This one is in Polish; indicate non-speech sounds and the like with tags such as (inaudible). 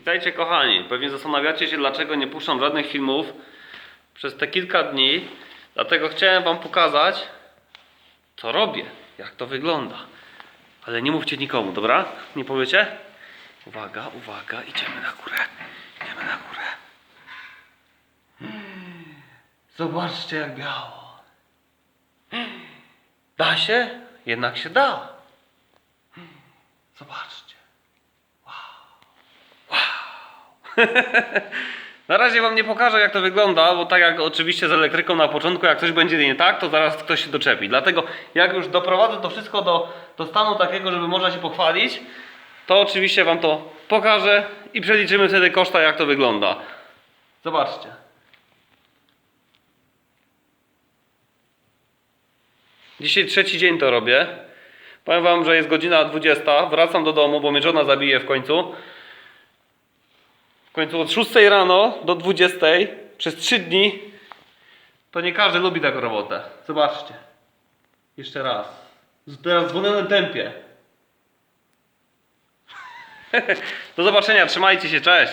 Witajcie kochani. Pewnie zastanawiacie się, dlaczego nie puszczam żadnych filmów przez te kilka dni. Dlatego chciałem Wam pokazać, co robię, jak to wygląda. Ale nie mówcie nikomu, dobra? Nie powiecie? Uwaga, uwaga, idziemy na górę. Idziemy na górę. Zobaczcie, jak biało. Da się? Jednak się da. Zobaczcie. (laughs) Na razie wam nie pokażę jak to wygląda, bo tak jak oczywiście z elektryką na początku, jak coś będzie nie tak, to zaraz ktoś się doczepi. Dlatego jak już doprowadzę to wszystko do, do stanu takiego, żeby można się pochwalić, to oczywiście wam to pokażę i przeliczymy wtedy koszta jak to wygląda. Zobaczcie. Dzisiaj trzeci dzień to robię. Powiem wam, że jest godzina 20. Wracam do domu, bo mnie żona zabije w końcu. W końcu od 6 rano do 20 przez 3 dni to nie każdy lubi taką robotę. Zobaczcie. Jeszcze raz. Teraz w zwolnionym tempie. (laughs) Do zobaczenia, trzymajcie się, cześć.